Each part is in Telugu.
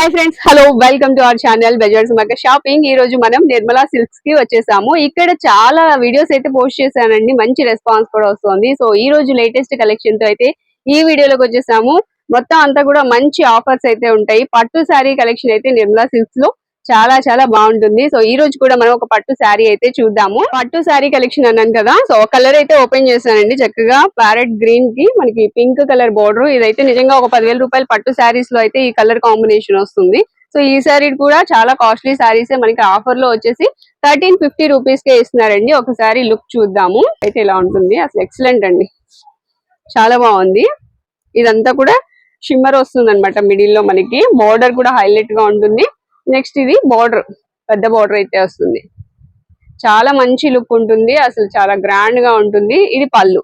Hi friends hello welcome to our channel bazaars మగ్గ షాపింగ్ ఈ రోజు మనం నిర్మలా సిల్క్స్కి వచ్చేసాము. ఇక్కడ చాలా వీడియోస్ అయితే పోస్ట్ చేశానండి. మంచి రెస్పాన్స్ కూడా వస్తుంది. సో ఈ రోజు లేటెస్ట్ కలెక్షన్తో అయితే ఈ వీడియోలోకి వచ్చేసాము. మొత్తం అంతా కూడా మంచి ఆఫర్స్ అయితే ఉంటాయి. పట్టు శారీ కలెక్షన్ అయితే నిర్మలా సిల్క్స్లో. చాలా చాలా బాగుంటుంది. సో ఈ రోజు కూడా మనం ఒక పట్టు శారీ అయితే చూద్దాము. పట్టు శారీ కలెక్షన్ అన్నాను కదా సో కలర్ అయితే ఓపెన్ చేశానండి. చక్కగా ప్యారెట్ గ్రీన్కి మనకి పింక్ కలర్ బోర్డర్. ఇదైతే నిజంగా ఒక పదివేల రూపాయల పట్టు శారీస్లో అయితే ఈ కలర్ కాంబినేషన్ వస్తుంది. సో ఈ శారీ కూడా చాలా కాస్ట్లీ శారీసే మనకి ఆఫర్లో వచ్చేసి థర్టీన్ ఫిఫ్టీ రూపీస్ కే ఇస్తున్నారండి. ఒకసారి లుక్ చూద్దాము. అయితే ఇలా ఉంటుంది? అసలు ఎక్సలెంట్ అండి. చాలా బాగుంది. ఇదంతా కూడా షిమ్మర్ వస్తుంది అనమాట మిడిల్లో మనకి. బోర్డర్ కూడా హైలైట్గా ఉంటుంది. నెక్స్ట్ ఇది బార్డర్ పెద్ద బార్డర్ అయితే వస్తుంది. చాలా మంచి లుక్ ఉంటుంది. అసలు చాలా గ్రాండ్గా ఉంటుంది. ఇది పళ్ళు.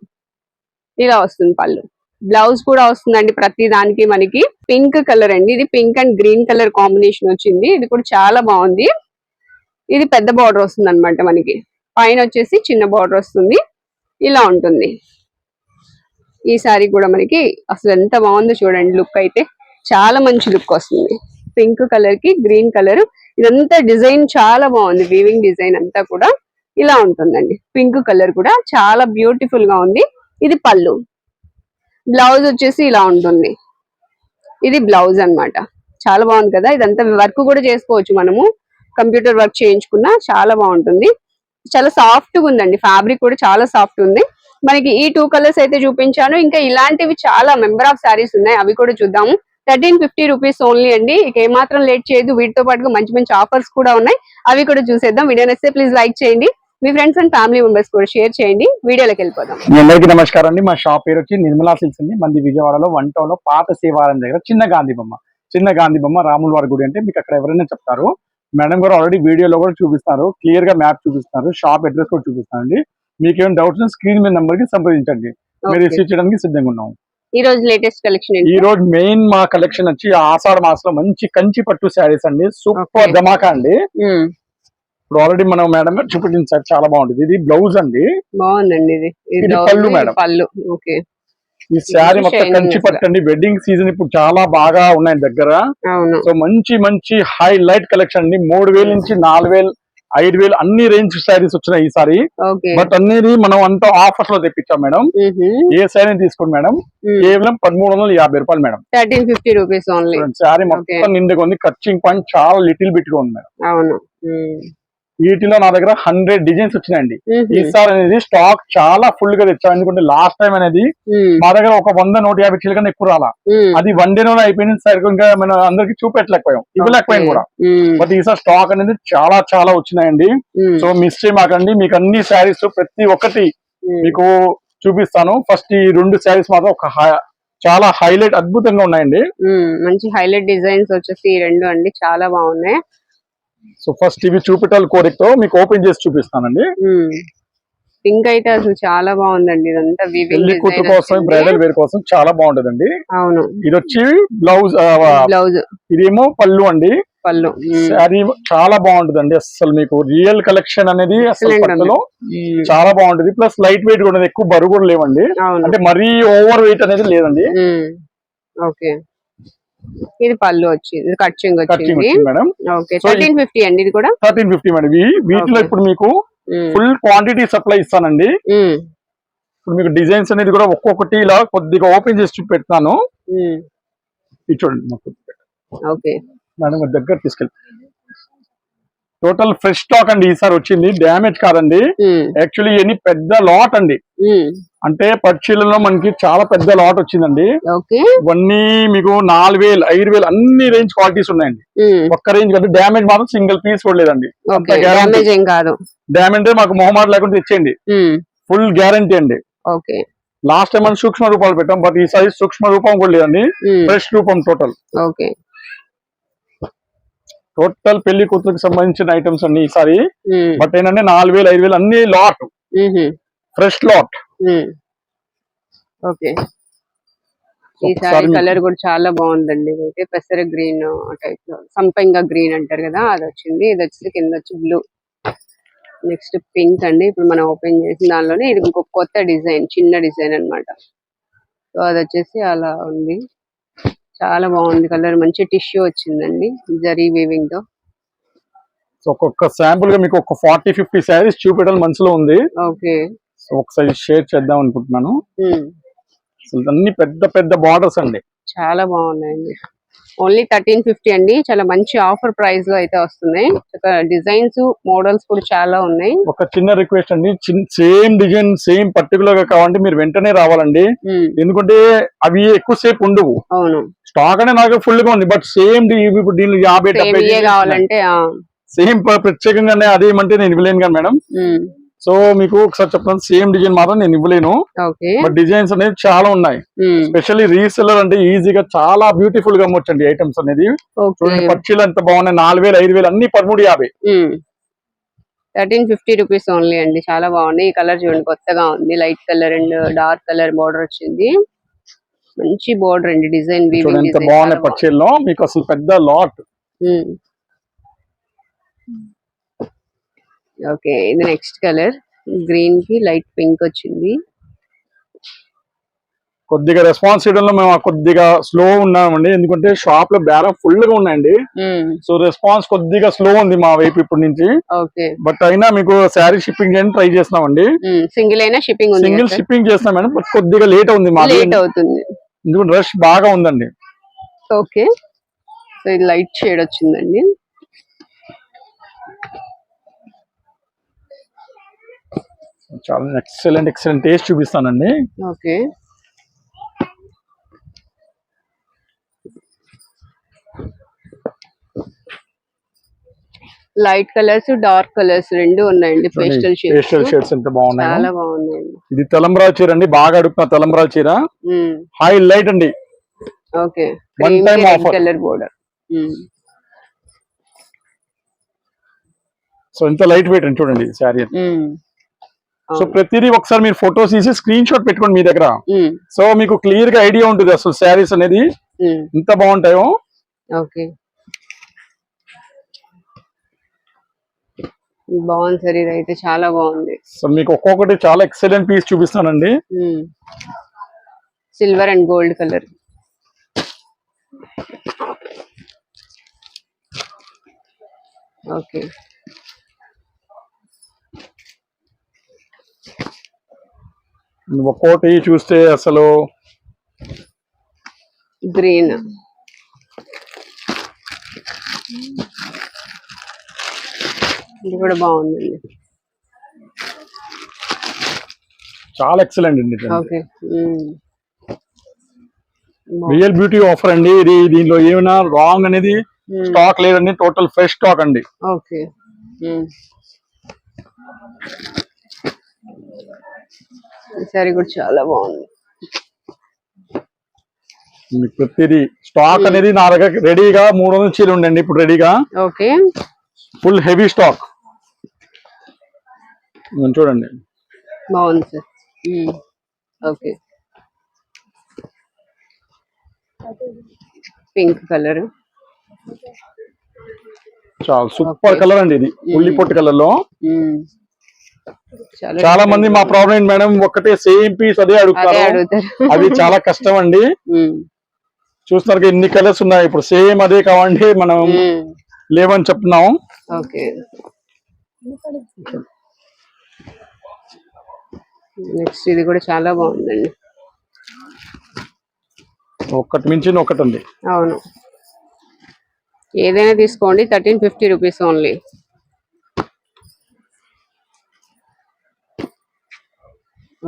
ఇలా వస్తుంది పళ్ళు. బ్లౌజ్ కూడా వస్తుందండి ప్రతి దానికి మనకి. పింక్ కలర్ అండి. ఇది pink and green colour combination వచ్చింది. ఇది కూడా చాలా బాగుంది. ఇది పెద్ద బార్డర్ వస్తుంది అనమాట మనకి. పైన వచ్చేసి చిన్న బార్డర్ వస్తుంది. ఇలా ఉంటుంది. ఈ సారీ కూడా మనకి అసలు ఎంత బాగుందో చూడండి లుక్ అయితే. చాలా మంచి లుక్ వస్తుంది. పింక్ కలర్కి గ్రీన్ కలర్. ఇదంతా డిజైన్ చాలా బాగుంది. వీవింగ్ డిజైన్ అంతా కూడా ఇలా ఉంటుందండి. పింక్ కలర్ కూడా చాలా బ్యూటిఫుల్గా ఉంది. ఇది పళ్ళు. బ్లౌజ్ వచ్చేసి ఇలా ఉంటుంది. ఇది బ్లౌజ్ అన్నమాట. చాలా బాగుంది కదా? ఇదంతా వర్క్ కూడా చేసుకోవచ్చు మనము. కంప్యూటర్ వర్క్ చేయించుకున్నా చాలా బాగుంటుంది. చాలా సాఫ్ట్గా ఉందండి. ఫ్యాబ్రిక్ కూడా చాలా సాఫ్ట్ ఉంది. మనకి ఈ టూ కలర్స్ అయితే చూపించాను. ఇంకా ఇలాంటివి చాలా మెంబర్ ఆఫ్ శారీస్ ఉన్నాయి. అవి కూడా చూద్దాము. థర్టీన్ ఫిఫ్టీ రూపీస్ ఓన్లీ అండి. ఇక ఏమాత్రం లేట్ చేయదు వీటితో పాటుగా మంచి మంచి ఆఫర్స్ కూడా ఉన్నాయి. అవి కూడా చూసేద్దాం. వీడియో నచ్చితే ప్లీజ్ లైక్ చేయండి. మీ ఫ్రెండ్స్ అండ్ ఫ్యామిలీ మెంబర్స్ కూడా షేర్ చేయండి. వీడియోలోకి వెళ్ళిపోదాం. మీ అందరికీ నమస్కారం అండి. మా షాప్ పేరు వచ్చి నిర్మలా సిల్క్స్ అండి. మంది విజయవాడలో వన్ టౌన్లో పాత శివాలయం దగ్గర చిన్న గాంధీ బొమ్మ. చిన్న గాంధీ బొమ్మ రాముల వారి గుడి అంటే మీకు అక్కడ ఎవరైనా చెప్తారు. మేడం గారు ఆల్రెడీ వీడియోలో కూడా చూపిస్తారు. క్లియర్గా మ్యాప్ చూపిస్తున్నారు షాప్ అడ్రస్ కూడా చూపిస్తారండి. మీకు ఏమైనా డౌట్స్ స్క్రీన్ మీద నంబర్కి సంప్రదించండి. మీరు. రిసీవ్ చేయడానికి సిద్ధంగా ఉన్నాం. ఈ రోజు లేటెస్ట్ కలెక్షన్ ఈ రోజు మెయిన్ మా కలెక్షన్ వచ్చి ఆషాఢ మాసంలో మంచి కంచి పట్టు శారీస్ అండి. సూపర్. ధమాకా అండి. ఇప్పుడు ఆల్రెడీ మనం మేడం గారు చూపించారు చాలా బాగుంటుంది. ఇది బ్లౌజ్ అండి. బాగుందండి ఇది. ఇది blouse, పళ్ళు ఇది మేడం. పళ్ళు. ఓకే ఈ శారీ మొత్తం కంచి అసలు. పట్టు అండి వెడ్డింగ్ సీజన్ ఇప్పుడు చాలా బాగా ఉన్నాయి దగ్గర. సో మంచి మంచి హైలైట్ కలెక్షన్ అండి. మూడు వేల నుంచి నాలుగు వేలు ఐదు వేలు అన్ని రేంజ్ శారీస్ వచ్చినాయి ఈసారి బట్ అన్ని మనం అంతా ఆఫర్స్లో తెప్పించాం మేడం. ఏ శారీ తీసుకోండి మేడం? కేవలం పదమూడు వందల యాభై రూపాయలు madam. Thirteen fifty rupees only sari మొత్తం నిండుగా ఉంది. కచ్చింగ్ పాయింట్ చాలా లిటిల్ బిట్గా ఉంది మేడం. అవును. వీటిలో నా దగ్గర హండ్రెడ్ డిజైన్స్ వచ్చినాయండి. ఈసారి అనేది స్టాక్ చాలా ఫుల్గా తెచ్చాం ఎందుకంటే లాస్ట్ టైం అనేది. మా దగ్గర ఒక వంద నూట యాభై చీల కన్నా ఎక్కువ రాలా. అది వన్ డే లోనే అయిపోయింది సరిగ్గా ఇంకా మనం అందరికి చూపెట్టలేకపోయాం ఇవ్వలేకపోయాం కూడా. బట్ ఈసారి స్టాక్ అనేది చాలా చాలా వచ్చినాయండి. సో మిస్ చేయమాకండి మీకు అన్ని శారీస్ ప్రతి ఒక్కటి. మీకు చూపిస్తాను ఫస్ట్ ఈ రెండు శారీస్ మాత్రం ఒక చాలా హైలైట్ అద్భుతంగా ఉన్నాయండి. మంచి హైలైట్ డిజైన్స్ వచ్చేసి ఈ రెండు అండి చాలా బాగున్నాయి సో ఫస్ట్ ఇవి చూపెట్టాలి కోరికతో మీకు ఓపెన్ చేసి చూపిస్తానండి. పింక్ అయితే అసలు చాలా బాగుందండి. ఇదంతా పెళ్ళి కూతురు కోసం బ్రైడల్ వేర్ కోసం చాలా బాగుంటదండి. అవును. ఇది వచ్చి బ్లౌజ్ బ్లౌజ్. ఇదేమో పళ్ళు అండి. పళ్ళు. శారీ చాలా బాగుంటదండి అసలు మీకు. రియల్ కలెక్షన్ అనేది అసలు. పట్టులో. చాలా బాగుంటది. ప్లస్ లైట్ వెయిట్ కూడా. ఎక్కువ బరువు కూడా లేవండి. అంటే మరీ ఓవర్ వెయిట్ అనేది లేదండి. ఓకే. ఇది పళ్ళు వచ్చి ఇది కట్చింగ్ వచ్చింది. వచ్చింది మేడం. ఓకే థర్టీన్ ఫిఫ్టీ అండి ఇది కూడా? Thirteen fifty madam. ఇవి- వీటిలో. ఇప్పుడు మీకు. ఫుల్ క్వాంటిటీ సప్లై ఇస్తానండి. ఇప్పుడు మీకు డిజైన్స్ అనేది కూడా ఒక్కొక్కటి ఇలా కొద్దిగా ఓపెన్ చేసి చూపెడతాను. మ్మ్. ఇది చూడండి ఓకే. మేడం గారి దగ్గర తీసుకెళ్ళి. టోటల్ ఫ్రెష్ స్టాక్ అండి ఈసారి వచ్చింది. డ్యామేజ్ కాదండి. యాక్చువల్లీ ఇవన్నీ పెద్ద లాట్ అండి. అంటే పక్షులలో మనకి చాలా పెద్ద లాట్ వచ్చిందండి. ఇవన్నీ మీకు నాలుగు వేలు ఐదు వేలు అన్ని రేంజ్ క్వాలిటీస్ ఉన్నాయండి. ఒక్క రేంజ్ కంటే డ్యామేజ్ మాత్రం సింగిల్ పీస్ కూడా లేదండి. ఓకే. guarantee. డ్యామేజ్ కాదు. మాకు మొహమాట లేకుండా తెచ్చేయండి. ఫుల్ గ్యారంటీ అండి. ఓకే. లాస్ట్ టైం మనం సూక్ష్మ రూపాలు పెట్టాం బట్ ఈసారి సూక్ష్మ రూపం కూడా లేదండి. ఫ్రెష్ రూపం టోటల్. ఓకే. టోటల్ పెళ్ళి కూతురికి సంబంధించిన ఐటమ్స్ అన్ని ఈసారి. బట్ ఏంటంటే నాలుగు వేలు ఐదు వేలు అన్ని లాట్. Fresh lot. ఓకే. ఈ ఒకసారి సారీ మీకు- కలర్ కూడా చాలా బాగుందండి. ఇదైతే పెసర గ్రీన్ టైప్లో సంపంగా గ్రీన్ అంటారు కదా అది వచ్చింది ఇది వచ్చి కింద వచ్చి బ్లూ నెక్స్ట్ పింక్ అండి. ఇప్పుడు మనం ఓపెన్ చేసిన దానిలోనే ఇది ఇంకొక కొత్త డిజైన్ చిన్న డిజైన్ అన్నమాట. సో అది వచ్చేసి అలా ఉంది. చాలా బాగుంది కలర్. మంచి టిష్యూ వచ్చిందండి. జరీ వీవింగ్తో. సో ఒక్కొక్క శాంపుల్గా మీకు ఒక ఫార్టీ ఫిఫ్టీ శారీస్ చూపించడం మనసులో ఉంది. ఓకే. సో ఒకసారి షేర్ చేద్దాం అనుకుంటున్నాను. అసలు అన్ని పెద్ద పెద్ద బార్డర్స్ అండి. చాలా బాగున్నాయండి. ఓన్లీ థర్టీన్ ఫిఫ్టీ అండి. చాలా మంచి ఆఫర్ ప్రైస్లో అయితే వస్తున్నాయి డిజైన్స్ మోడల్స్ కూడా చాలా ఉన్నాయి. ఒక చిన్న రిక్వెస్ట్ అండి. సేమ్ డిజైన్ సేమ్ పర్టికులర్గా కావాలంటే మీరు వెంటనే రావాలండి. ఎందుకంటే అవి ఎక్కువసేపు ఉండవు. అవును. స్టాక్ అనే నాకు ఫుల్గా ఉంది. బట్ సేమ్ ఇప్పుడు దీనిలో యాభై కావాలంటే సేమ్ ప్రత్యేకంగానే అదేమంటే నేను ఇవ్వలేను కదా మేడం. సో మీకు ఒకసారి చెప్తాను సేమ్ డిజైన్ మాత్రం నేను ఇవ్వలేను. ఓకే బట్ డిజైన్స్ అనేది చాలా ఉన్నాయి. స్పెషల్లీ రీసెల్లర్ అంటే ఈజీగా చాలా బ్యూటిఫుల్గా అమ్మొచ్చండి ఐటమ్స్ అనేది. చూడండి పచ్చీలు ఎంత బాగున్నాయి. నాలుగు వేలు ఐదు వేలు అన్ని పదమూడు యాభై. థర్టీన్ ఫిఫ్టీ రూపీస్ ఓన్లీ అండి. చాలా బాగుంది ఈ కలర్ చూడండి కొత్తగా ఉంది. Light colour and dark colour border వచ్చింది. మంచి బార్డర్ అండి డిజైన్ ఎంత బాగున్నాయి పచ్చీల్లో. మీకు అసలు పెద్ద లాట్ ఓకే ఇది నెక్స్ట్ కలర్. గ్రీన్కి లైట్ పింక్ వచ్చింది. కొద్దిగా రెస్పాన్స్ చేయడంలో మేము కొద్దిగా స్లో ఉన్నామండి. ఎందుకంటే షాప్లో బేరం ఫుల్గా ఉన్నాయండి సో రెస్పాన్స్ కొద్దిగా స్లో ఉంది మా వైపు ఇప్పటి నుంచి. ఓకే. బట్ అయినా మీకు శారీ షిప్పింగ్ చేయని ట్రై చేస్తున్నామండి. సింగిల్ అయినా షిప్పింగ్ సింగిల్ షిప్పింగ్ చేస్తున్నాం మేడం. బట్ కొద్దిగా లేట్ ఉంది లేట్ అవుతుంది. ఎందుకంటే రష్ బాగా ఉందండి. ఓకే. సో ఇది లైట్ షేడ్ వచ్చిందండి. చాలా ఎక్సలెంట్ ఎక్సలెంట్ టేస్ట్ చూపిస్తానండి. Okay. Light colours dark colours రెండు ఉన్నాయండి పేస్టల్ పేస్టల్ షేడ్స్ షేడ్స్ ఎంత బాగున్నాయి. చాలా బాగున్నాయండి. ఇది తెలంబరాల చీర అండి బాగా అడుగుతున్నా తెలంబరాల చీర. హై లైట్ అండి. Okay. Time red offer. Colour border so ఎంత లైట్ వెయిట్ అండి చూడండి శారీ సో ప్రతిదీ ఒకసారి మీరు ఫొటోస్ తీసి స్క్రీన్ షాట్ పెట్టుకోండి మీ దగ్గర. సో మీకు క్లియర్గా ఐడియా ఉంటుంది అసలు శారీస్ అనేది. ఎంత బాగుంటాయో. ఓకే. బాగుంది సార్ ఇది అయితే చాలా బాగుంది. సో మీకు ఒక్కొక్కటి చాలా ఎక్సలెంట్ పీస్ చూపిస్తానండి. Silver and gold colour okay. ఒక్కోటి చూస్తే అసలు గ్రీన్ ఇది కూడా బాగుందండి. చాలా ఎక్సలెంట్ అండి ఓకే రియల్ బ్యూటీ ఆఫర్ అండి. ఇది దీనిలో ఏమైనా రాంగ్ అనేది స్టాక్ లేదండి. టోటల్ ఫ్రెష్ స్టాక్ అండి. ఓకే సారీ కూడా చాలా బాగుంది. మీకు ప్రతిదీ స్టాక్ అనేది నా దగ్గర రెడీగా మూడు వందల చీర ఉండండి ఇప్పుడు రెడీగా. ఓకే. Full heavy stock. చూడండి. బాగుంది సార్. ఓకే. Pink colour. చాలా సూపర్. కలర్ అండి ఇది. ఉల్లి పొట్టు కలర్లో చాలా మంది మా ప్రాబ్లం మేడం? ఒక్కటే సేమ్ పీస్ అదే అడుగుతారు. అది చాలా కష్టం అండి చూస్తున్నారు ఎన్ని కలర్స్ ఉన్నాయి. ఇప్పుడు సేమ్ అదే కావండి మనం లేవని చెప్తున్నాం. ఓకే. నెక్స్ట్ ఇది కూడా చాలా బాగుందండి. ఒక్కటి మించిన ఒకటి ఉంది. అవును. ఏదైనా తీసుకోండి. Thirteen fifty rupees only.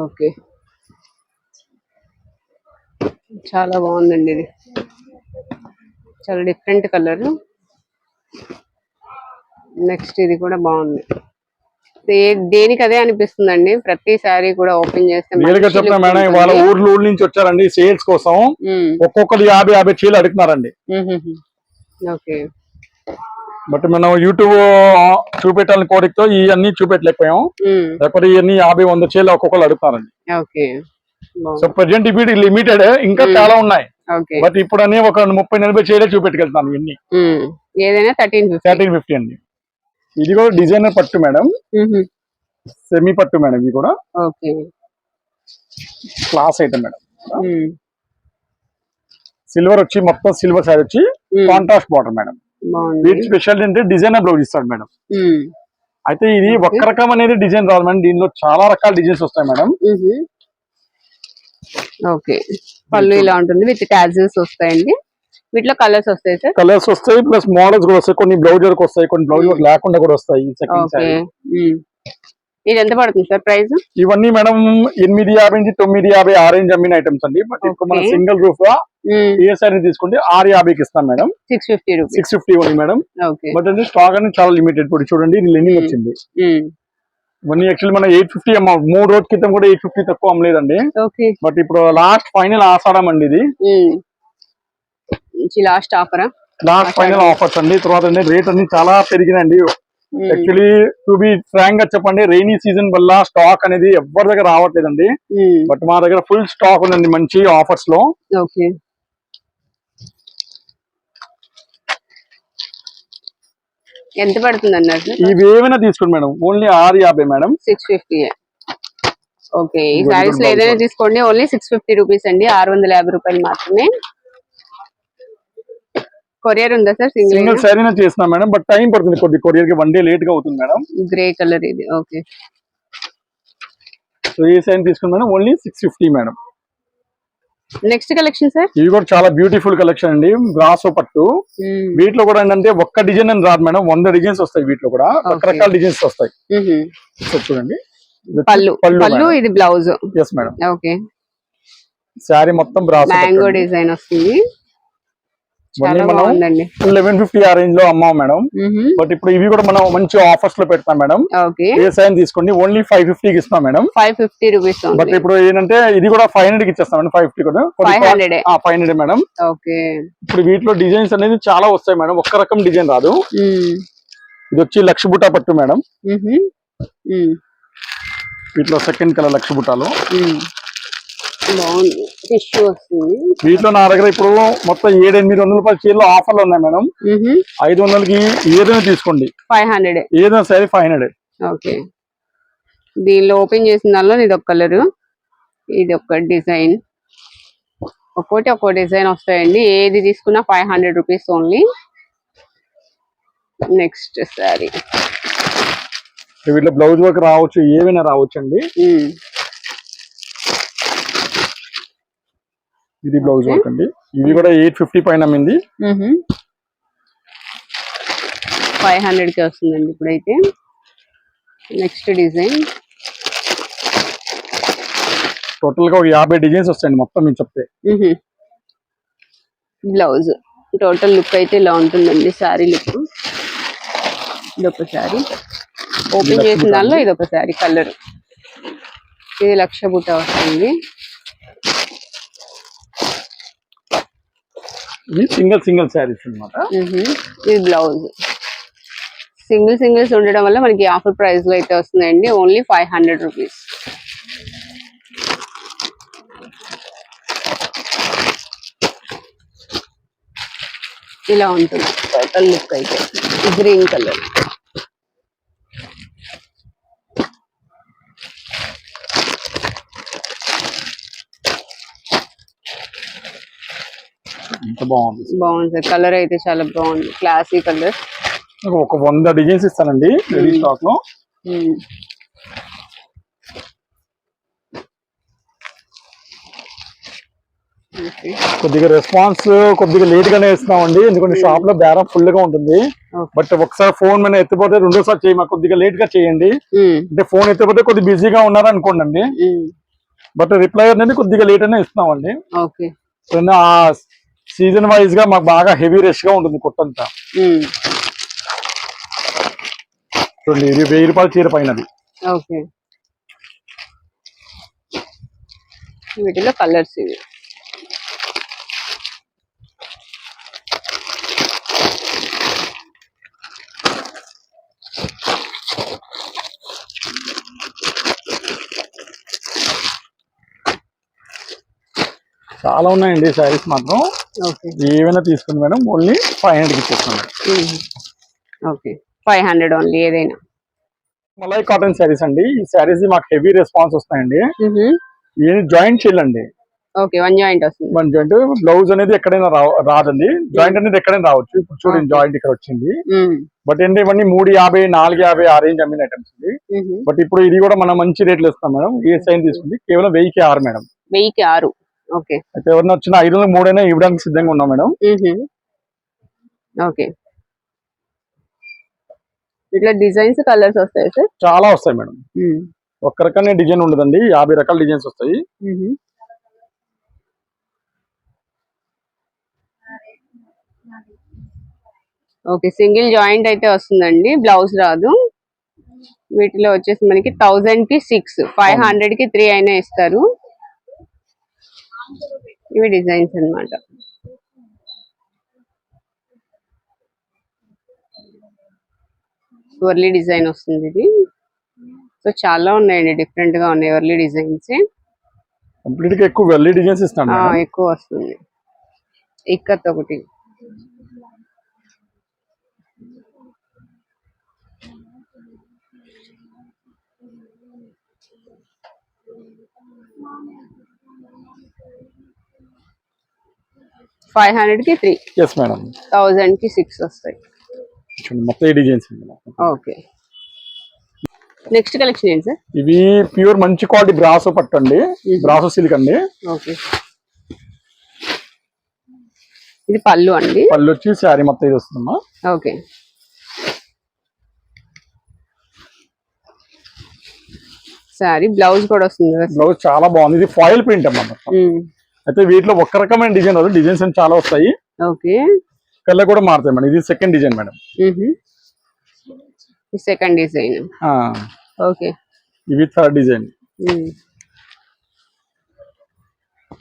Okay. చాలా బాగుందండి ఇది. చాలా డిఫరెంట్ కలర్. నెక్స్ట్ ఇది కూడా బాగుంది. దేనికి అదే అనిపిస్తుందండి? ప్రతి సారీ కూడా ఓపెన్ చేస్తే చెప్తున్నా మేడం. వాళ్ళ ఊర్లు ఊర్ల నుంచి వచ్చారండి సేల్స్ కోసం. ఒక్కొక్కరు యాభై యాభై చీలు అడుగుతున్నారండి. ఓకే. బట్ మనం యూట్యూబ్ చూపెట్టాలని కోరికతో ఇవన్నీ చూపెట్టలేకపోయాం. లేకపోతే ఇవన్నీ యాభై వంద చీలు ఒక్కొక్కరు అడుగుతారండి. సో. ప్రజెంట్ ఇవి లిమిటెడ్ ఇంకా. చాలా ఉన్నాయి. బట్ ఇప్పుడు అనే ఒక ముప్పై నలభై చీలే చూపెట్టుకెళ్తాను ఇవన్నీ. ఏదైనా థర్టీన్ ఫిఫ్టీ. థర్టీన్ ఫిఫ్టీ అండి. ఇది కూడా డిజైనర్ పట్టు మేడం. సెమీ పట్టు మేడం ఇది కూడా. Class item madam. సిల్వర్ వచ్చి మొత్తం సిల్వర్ సైడ్ వచ్చి కాంట్రాస్ట్ బార్డర్ మేడం. వీటి స్పెషల్ ఏంటంటే డిజైనర్ బ్లౌజ్ ఇస్తాడు మేడం. అయితే ఇది. ఒక్క రకం అనేది డిజైన్ రాదు మేడం. దీనిలో చాలా రకాల డిజైన్స్ వస్తాయి మేడం. ఓకే. పళ్ళు ఇలా ఉంటుంది. విత్ టాజల్స్ వస్తాయండి. వీటిలో కలర్స్ వస్తాయి సార్? కలర్స్ వస్తాయి ప్లస్ మోడల్స్ కూడా వస్తాయి. కొన్ని బ్లౌజ్ వర్క్ వస్తాయి కొన్ని బ్లౌజ్ వర్క్ లేకుండా కూడా వస్తాయి. ఇది ఎంత పడుతుంది సార్ ప్రైస్? ఇవన్నీ మేడం ఎనిమిది యాభై నుంచి తొమ్మిది యాభై ఆరెంజ్ అమ్మిన ఐటమ్స్ అండి. బట్ ఇప్పుడు మన. సింగిల్ రూఫ్ ఏ సారీ తీసుకుంటే ఆరు యాభైకి ఇస్తాం madam. Six fifty six fifty ఉంది మేడం. ఓకే బట్ అంటే స్టాక్ అనేది చాలా లిమిటెడ్ ఇప్పుడు చూడండి Hmm. వచ్చింది. ఇవన్నీ యాక్చువల్లీ మనం ఎయిట్ ఫిఫ్టీ అమ్మ మూడు రోజుల క్రితం కూడా ఎయిట్ ఫిఫ్టీ తక్కువ అమ్మలేదండి. బట్ ఇప్పుడు లాస్ట్ ఫైనల్ ఆసాడం అండి ఇది. లాస్ట్ ఆఫరా లాస్ట్ ఫైనల్ ఆఫర్స్ అండి. తర్వాత రేట్ అన్ని చాలా పెరిగినాయండి. యాక్చువల్లీ టు బి ఫ్రాంక్గా చెప్పండి రైనీ సీజన్ వల్ల స్టాక్ అనేది ఎవరి దగ్గర రావట్లేదండి. బట్ మా దగ్గర ఫుల్ స్టాక్ ఉందండి మంచి ఆఫర్స్లో. ఎంత పడుతుంది అన్నారు సార్ ఇవి ఏమైనా తీసుకోండి మేడం. ఓన్లీ ఆరు యాభై మేడం. సిక్స్ ఫిఫ్టీ ఓకే ఈ సారీస్లో ఏదైనా. తీసుకోండి. ఓన్లీ సిక్స్ ఫిఫ్టీ రూపీస్ అండి. ఆరు వందల యాభై రూపాయలు మాత్రమే. కొరియర్ ఉందా సార్? సింగిల్ శారీనే చేస్తున్నాం మేడం బట్ టైం పడుతుంది. కొద్ది కొరియర్కి వన్ డే లేట్గా అవుతుంది మేడం. గ్రే కలర్ ఇది. ఓకే సో ఈ శారీ తీసుకుని madam. Only six fifty madam. Next collection sir ఇవి కూడా చాలా బ్యూటిఫుల్ కలెక్షన్ అండి. బ్రాసో పట్టు. వీటిలో కూడా ఏంటంటే ఒక్క డిజైన్ అని రాదు మేడం. వంద డిజైన్స్ వస్తాయి వీటిలో కూడా. రకరకాల డిజైన్స్ వస్తాయి. సో చూడండి. పళ్ళు. పళ్ళు ఇది blouse yes madam. Okay sari మొత్తం బ్రాసో మ్యాంగో డిజైన్ వస్తుంది చాలా ఇవన్నీ మనం బాగుందండి లెవెన్ ఫిఫ్టీ ఆ రేంజ్లో అమ్మాం మేడం. బట్ ఇప్పుడు ఇవి కూడా మనం మంచి ఆఫర్స్లో పెడతాం మేడం. ఏ సైన్ తీసుకోండి ఓన్లీ ఫైవ్ ఫిఫ్టీకి ఇస్తాం madam. Five fifty rupees but ఇప్పుడు ఏంటంటే ఇది కూడా ఫైవ్ హండ్రెడ్కి ఇచ్చేస్తాం మేడం ఫైవ్ ఫిఫ్టీ కూడా. Five hundred madam. ఓకే. ఇప్పుడు వీటిలో డిజైన్స్ అనేది చాలా వస్తాయి మేడం. ఒక్క రకం డిజైన్ రాదు. ఇది వచ్చి లక్ష బుటా పట్టు మేడం. వీటిలో సెకండ్ కలర్ లక్ష బుటాలు బాగుంది. వస్తుంది. వీటిలో నా దగ్గర ఇప్పుడు మొత్తం ఏడు ఎనిమిది వందల రూపాయల చీరలో ఆఫర్లు ఉన్నాయి మేడం. ఐదు వందలకి ఏదైనా తీసుకోండి. Five hundred. ఏదైనా సరే ఫైవ్ హండ్రెడ్. ఓకే. దీనిలో ఓపెన్ చేసిన దానిలో ఇది ఒక కలర్. ఇది ఒక డిజైన్. ఒక్కోటి ఒక్కో డిజైన్ వస్తాయండి. ఏది తీసుకున్నా five hundred rupees only. Next sari వీటిలో బ్లౌజ్ వర్క్ రావచ్చు ఏమైనా రావచ్చు అండి ఇది బ్లౌజ్. వర్క్ అండి ఇవి కూడా ఎయిట్ ఫిఫ్టీ పైన అమ్మింది ఫైవ్ హండ్రెడ్కి వస్తుందండి ఇప్పుడైతే. Next design. టోటల్గా ఒక యాభై డిజైన్స్ వస్తాయండి మొత్తం మేము చెప్తే. బ్లౌజ్. టోటల్ లుక్ అయితే ఇలా ఉంటుందండి శారీ లుక్ ఇదొక శారీ. ఓపెన్ చేసిన దానిలో. ఇదొక శారీ కలర్ ఇది లక్ష బుట్ట వస్తుంది. సింగిల్ సింగిల్ శారీస్ అన్నమాట. ఇది బ్లౌజ్. సింగిల్ సింగిల్స్ ఉండడం వల్ల మనకి ఆఫర్ ప్రైస్లో అయితే వస్తుందండి ఓన్లీ ఫైవ్ హండ్రెడ్ రూపీస్. ఇలా ఉంటుంది. టోటల్ లుక్ అయితే. గ్రీన్ కలర్ బాగుంది బాగుంది కలర్ అయితే చాలా బాగుంది. క్లాసీ కలర్ ఒక వంద డిజైన్స్ ఇస్తానండి రెడీ స్టాక్లో కొద్దిగా రెస్పాన్స్ కొద్దిగా లేట్ గానే ఇస్తున్నామండి ఎందుకంటే షాప్లో బేరం ఫుల్గా ఉంటుంది. బట్ ఒకసారి ఫోన్ మీద ఎత్తిపోతే రెండోసారి చేయమా కొద్దిగా లేట్గా చేయండి. అంటే ఫోన్ ఎత్తిపోతే కొద్దిగా బిజీగా ఉన్నారు అనుకోండి బట్ రిప్లై అనేది కొద్దిగా లేట్ అనే ఇస్తున్నామండి. ఓకే ఆ సీజన్ వైజ్గా మాకు బాగా హెవీ రష్గా ఉంటుంది కొట్టంతా. చూడండి ఇది వెయ్యి రూపాయల చీర పైనది. ఓకే. వీటిలో కలర్స్ ఇవి. చాలా ఉన్నాయండి శారీస్ మాత్రం. ఏమైనా తీసుకోండి మేడం ఓన్లీ ఫైవ్ హండ్రెడ్కి ఇచ్చేస్తాను ఓకే. ఫైవ్ హండ్రెడ్ ఓన్లీ ఏదైనా. మలై కాటన్ శారీస్ అండి. ఈ శారీస్ మాకు హెవీ రెస్పాన్స్ వస్తాయండి. ఇది జాయింట్ అండి ఓకే వన్ జాయింట్ వస్తుంది. One joint. బ్లౌజ్ అనేది ఎక్కడైనా రాదండి. జాయింట్ అనేది ఎక్కడైనా రావచ్చు. ఇప్పుడు చూడండి జాయింట్ ఇక్కడ వచ్చింది. బట్ ఏంటి ఇవన్నీ మూడు యాభై నాలుగు యాభై ఆ రేంజ్ అమ్మిన ఐటమ్స్ ఉహు. బట్ ఇప్పుడు ఇది కూడా మనం మంచి రేట్లు ఇస్తాం మేడం. ఏ సైన్ తీసుకుంది? కేవలం వెయ్యికి ఆరు మేడం. వెయ్యికి ఆరు. అయితే ఎవరైనా వచ్చిన ఐదు వందల మూడైనా ఇవ్వడానికి సిద్ధంగా ఉన్నాం మేడం. ఓకే. ఇట్లా డిజైన్స్ కలర్స్ వస్తాయి సార్? చాలా వస్తాయి మేడం. ఒక్క రకమైన డిజైన్ ఉండదండి. యాభై రకాల డిజైన్స్ వస్తాయి. ఓకే సింగిల్ జాయింట్ అయితే వస్తుందండి. బ్లౌజ్ రాదు. వీటిలో వచ్చేసి మనకి థౌజండ్కి సిక్స్ ఫైవ్ హండ్రెడ్కి త్రీ అయినా ఇస్తారు. ఇవి డిజైన్స్ అన్నమాట. వర్లీ డిజైన్ వస్తుంది ఇది. సో చాలా ఉన్నాయండి. డిఫరెంట్గా ఉన్నాయి వర్లీ డిజైన్స్. కంప్లీట్గా ఎక్కువ డిజైన్స్ మేడం. ఎక్కువ వస్తుంది. ఇక్కత్ ఒకటి ఫైవ్ హండ్రెడ్కి త్రీ ఎస్ మేడం థౌజండ్కి సిక్స్ వస్తాయి మొత్తం ఈ డిజైన్స్ ఓకే. నెక్స్ట్ కలెక్షన్ ఏంటి సార్? ఇవి ప్యూర్ మంచి క్వాలిటీ బ్రాసో పట్టు అండి. బ్రాసో సిల్క్ అండి. ఓకే. ఇది పళ్ళు అండి? పళ్ళు వచ్చి శారీ మొత్తం ఇది వస్తుందమ్మా. ఓకే. సారీ బ్లౌజ్ కూడా వస్తుంది బ్లౌజ్ చాలా బాగుంది. ఇది ఫాయిల్ ప్రింట్ అమ్మా. అయితే వీటిలో ఒక్క రకమైన డిజైన్ వద్దు డిజైన్స్ అని చాలా వస్తాయి. ఓకే. కలర్ కూడా మారుతాయి మేడం. ఇది second design madam. Second design. Okay. ఇవి థర్డ్ డిజైన్.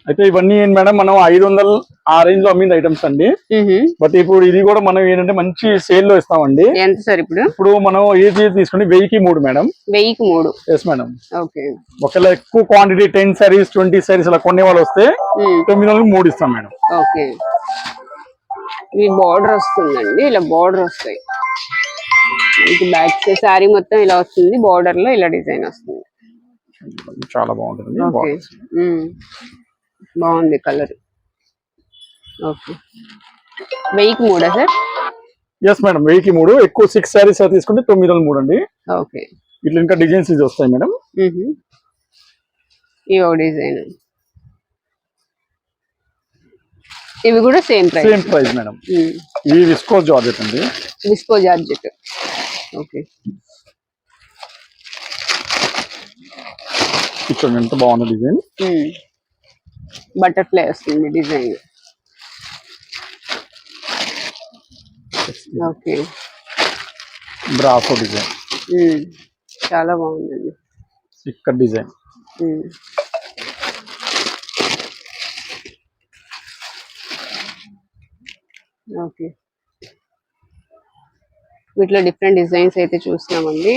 అయితే ఇవన్నీ ఏంటి మేడం మనం ఐదు వందలు ఆ రేంజ్లో అమ్మింది ఐటమ్స్ అండి. బట్ ఇప్పుడు ఇది కూడా మనం ఏంటంటే మంచి సేల్లో ఇస్తామండి. ఎంత సార్ ఇప్పుడు? ఇప్పుడు మనం ఏది తీసుకుని వెయ్యికి మూడు మేడం. వెయ్యికి మూడు. Yes madam okay. ఒకవేళ ఎక్కువ quantity ten saris twenty saris అలా కొనే వాళ్ళు వస్తే మ్మ్. తొమ్మిది వందలకి మూడు ఇస్తాం మేడం. ఓకే. ఇది బార్డర్ వస్తుందండి ఇలా బార్డర్ వస్తాయి. మనకి బ్యాక్ శారీ మొత్తం ఇలా వస్తుంది బార్డర్లో ఇలా డిజైన్ వస్తుంది. చాలా బాగుంటుంది. బాగుంది కలర్. ఓకే. వెయ్యికి మూడా సార్? ఎస్ మేడం వెయ్యికి మూడు. ఎక్కువ సిక్స్ సారీస్ తీసుకుంటే తొమ్మిది వందల మూడు అండి. ఓకే. ఇట్లా ఇంకా డిజైన్స్ ఇది వస్తాయి మేడం. ఇవి డిజైన్. ఇవి కూడా same price same price madam ఇవి విస్కోస్ జార్జెట్ అండి. Viscose georgette. ఓకే. చూడండి ఎంత బాగుంది డిజైన్. బటర్ఫ్లై వస్తుంది డిజైన్ ఓకే బ్రాసో డిజైన్ మ్మ్. చాలా బాగుందండి ఇక్కడ డిజైన్ మ్మ్. ఓకే వీటిలో డిఫరెంట్ డిజైన్స్ అయితే చూస్తున్నామండి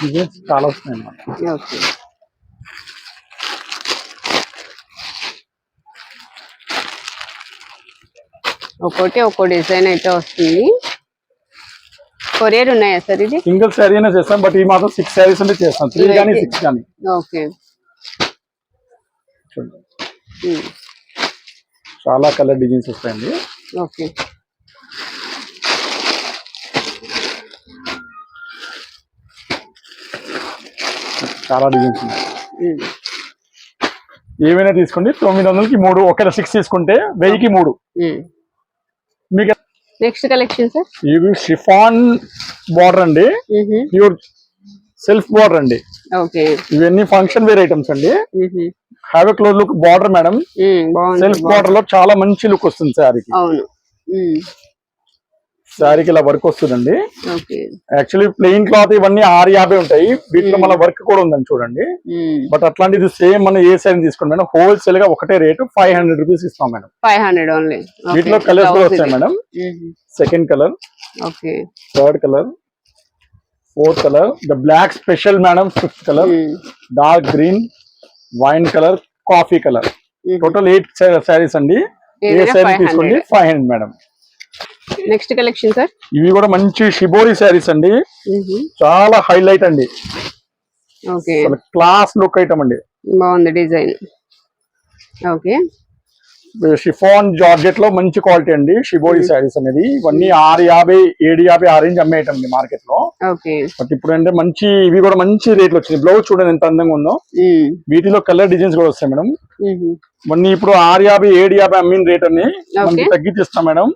డిజైన్స్ చాలా వస్తున్నాయి అన్నమాట. ఓకే. ఒక్కోటి ఒక్కో డిజైన్ అయితే వస్తుంది. కొరియర్ ఉన్నాయా సార్ ఇది? సింగిల్ శారీ అయినా చేస్తాం బట్ ఈ మాత్రం సిక్స్ శారీస్ అంటే చేస్తాం. త్రీ కానీ సిక్స్ కానీ ఓకే. చాలా కలర్ డిజైన్స్ వస్తాయండి. ఓకే. చాలా డిజైన్స్ ఉన్నాయి. ఏమైనా తీసుకోండి. తొమ్మిది వందలకి మూడు ఒకవేళ సిక్స్ తీసుకుంటే వెయ్యికి మూడు. మీకు నెక్స్ట్ కలెక్షన్ సార్ ఇవి షిఫాన్ బార్డర్ అండి. ప్యూర్ సెల్ఫ్ బార్డర్ అండి. ఓకే. ఇవన్నీ ఫంక్షన్ వేర్ ఐటమ్స్ అండి. Have a close look border madam self. బార్డర్లో చాలా మంచి లుక్ వస్తుంది అవును. ఉమ్, శారీకి ఇలా వర్క్ వస్తుందండి. యాక్చువల్లీ ప్లెయిన్ క్లాత్ ఇవన్నీ ఆరు యాభై ఉంటాయి. వీటిలో మన వర్క్ కూడా ఉందండి చూడండి. బట్ అట్లాంటిది సేమ్ మనం ఏ సైజ్ తీసుకోండి మేడం? హోల్సేల్గా ఒకటే రేటు ఫైవ్ హండ్రెడ్ రూపీస్ ఇస్తాం మేడం. ఫైవ్ హండ్రెడ్ ఓన్లీ వీటిలో కలర్స్ కూడా వస్తాయి madam. Second colour okay third colour fourth colour the black special madam fifth colour dark green wine colour coffee colour. Total eight saris అండి. ఏ శారీ 500. తీసుకోండి? Five hundred madam next collection sir ఇవి కూడా మంచి షిబోరి శారీస్ అండి. చాలా హైలైట్ అండి. ఓకే క్లాస్ లుక్ ఐటమ్ అండి. బాగుంది డిజైన్. ఓకే షిఫాన్ జార్జెట్లో మంచి క్వాలిటీ అండి. షిబోరి శారీస్ అనేది. ఇవన్నీ ఆరు యాభై ఏడు యాభై ఆ రేంజ్ అమ్మే ఐటమ్ మార్కెట్లో బట్ ఇప్పుడు అంటే మంచి ఇవి కూడా మంచి రేట్లు వచ్చినాయి. బ్లౌజ్ చూడండి ఎంత అందంగా ఉందో. వీటిలో కలర్ డిజైన్స్ కూడా వస్తాయి మేడం. ఇవన్నీ ఇప్పుడు ఆరు యాభై ఏడు యాభై అమ్మిన రేట్ అని. తగ్గించిస్తాం మేడం.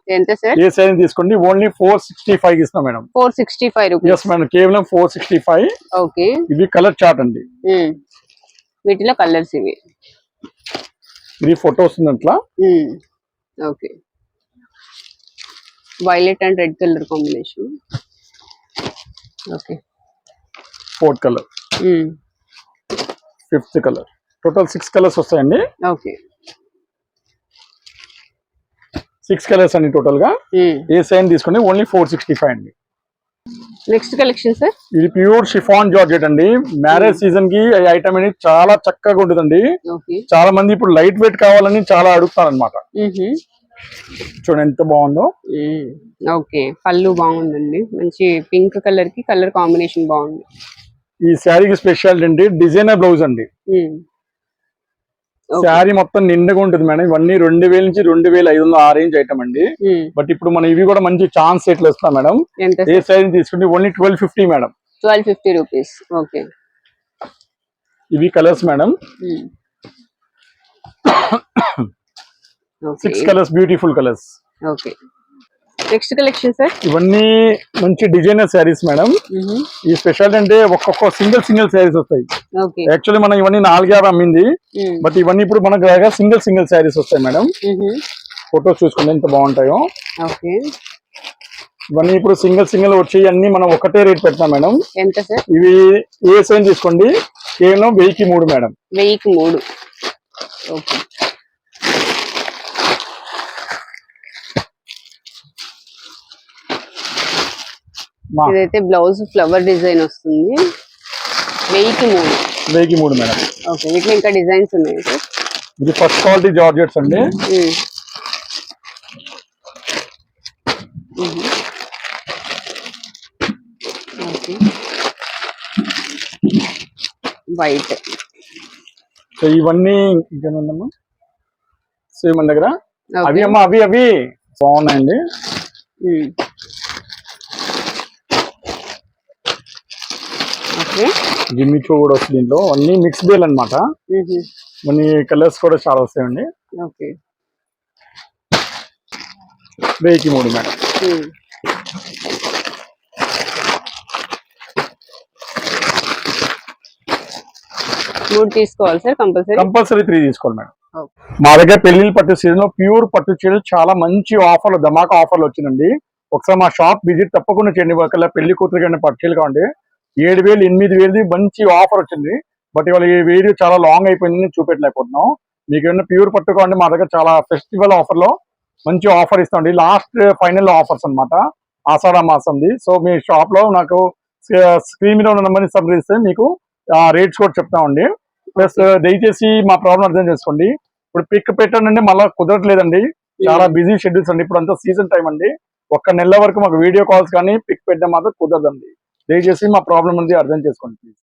ఏ సైజ్ తీసుకోండి? ఓన్లీ ఫోర్ సిక్స్టీ ఫైవ్ ఇస్తాం madam. Four sixty five yes madam. కేవలం ఫోర్ సిక్స్టీ ఫైవ్. ఓకే ఇవి కలర్ చార్ట్ అండి. వీటిలో కలర్స్ ఇవి. ఇది ఫోటో వస్తుంది అట్లా. Okay. Violet and red colour combination. Okay. Fourth colour. Fifth colour. Total six colours వస్తాయండి. ఓకే. సిక్స్ కలర్స్ అండి టోటల్గా ఏ సైన్ తీసుకోండి. ఓన్లీ ఫోర్ సిక్స్టీ ఫైవ్ అండి. Next collection sir? ఇది ప్యూర్ షిఫాన్ జార్జెట్ అండి. మ్యారేజ్ సీజన్కి ఈ ఐటమ్ అనేది చాలా చక్కగా ఉంటుందండి. చాలా మంది ఇప్పుడు లైట్ వెయిట్ కావాలని చాలా అడుగుతారు అనమాట చూడండి ఎంత బాగుందో. ఓకే. పళ్ళు బాగుందండి. మంచి పింక్ కలర్కి కలర్ కాంబినేషన్ బాగుంది. ఈ శారీకి స్పెషాలిటీ అండి డిజైనర్ బ్లౌజ్ అండి. Mm. Okay. శారీ మొత్తం నిండుగా ఉంటుంది మేడం. ఇవన్నీ రెండు వేల నుంచి రెండు వేల ఐదు వందల ఆ రేంజ్ ఐటమ్ అండి. బట్ ఇప్పుడు మనం ఇవి కూడా మంచి ఛాన్స్ ఎట్లా వస్తాం మేడం. ఏ సైజ్ తీసుకుంటే only twelve fifty madam. Twelve fifty rupees okay ఇవి colours madam. Six colours beautiful colours okay next collection sir? ఇవన్నీ మంచి డిజైనర్ శారీస్ మేడం. ఈ స్పెషాలిటీ అంటే ఒక్కొక్క సింగిల్ సింగిల్ శారీస్ వస్తాయి. యాక్చువల్లీ మనం ఇవన్నీ నాలుగు అమ్మింది. బట్ ఇవన్నీ ఇప్పుడు మనకు సింగిల్ సింగిల్ శారీస్ వస్తాయి మేడం. ఫొటోస్ చూసుకుంటే ఎంత బాగుంటాయో. ఇవన్నీ ఇప్పుడు సింగిల్ సింగిల్ వచ్చి అన్ని మనం ఒకటే రేట్ పెడతాం మేడం. ఎంత సార్? ఇవి ఏ సైజ్ తీసుకోండి? కేవలం వెయ్యికి మూడు మేడం. వెయ్యికి మూడు. ఓకే. ఇదైతే బ్లౌజ్ ఫ్లవర్ డిజైన్ వస్తుంది. వెయ్యికి మూడు. వెయ్యికి మూడు మేడం. ఓకే వీటిలో ఇంకా డిజైన్స్ ఉన్నాయి ఇది ఫస్ట్ క్వాలిటీ జార్జెట్స్ అండి. వైట్. సో ఇవన్నీ ఇంకేముందమ్మా సేమ్ మన దగ్గర? అవి అమ్మా అవి అవి. బాగున్నాయండి. ఓకే జిమ్మిచూ కూడా వస్తుంది దీంట్లో. అన్ని మిక్స్ బేల్ అన్నమాట. కొన్ని కలర్స్ కూడా చాలా వస్తాయండి. ఓకే. మూడు మేడం. మూడు తీసుకోవాలి సార్ కంపల్సరీ? కంపల్సరీ త్రీ తీసుకోవాలి మేడం. మా దగ్గర పెళ్ళిళ్ళ పట్టు సీజన్లో ప్యూర్ పట్టు చీరలు చాలా మంచి ఆఫర్లు ధమాకా ఆఫర్లు వచ్చిందండి. ఒకసారి మా షాప్ విజిట్ తప్పకుండా చేయండి. ఒకవేళ పెళ్ళి కూతురు కానీ పట్టు చీరలు కావండి ఏడు వేలు ఎనిమిది వేలది మంచి ఆఫర్ వచ్చింది. బట్ ఇవాళ ఈ వీడియో చాలా లాంగ్ అయిపోయిందని చూపెట్టలేకపోతున్నాం. మీకు ఏమైనా ప్యూర్ పట్టు కావండి మా దగ్గర చాలా ఫెస్టివల్ ఆఫర్లో మంచి ఆఫర్ ఇస్తామండి లాస్ట్ ఫైనల్ ఆఫర్స్ అన్నమాట. ఆషాఢ మాసంది. సో మీ షాప్లో నాకు స్క్రీన్ మీద ఉన్న నెంబర్ని సంప్రదిస్తే మీకు రేట్స్ కూడా చెప్తామండి ప్లస్ దయచేసి మా ప్రాబ్లం అర్థం చేసుకోండి. ఇప్పుడు పిక్ పెట్టానంటే మళ్ళీ కుదరట్లేదండి. చాలా బిజీ షెడ్యూల్స్ అండి. ఇప్పుడు అంతా సీజన్ టైం అండి. ఒక్క నెల వరకు మాకు వీడియో కాల్స్ కానీ పిక్ పెట్టడం మాత్రం కుదరదండి. దయచేసి మా ప్రాబ్లం ఉంది అర్థం చేసుకోండి ప్లీజ్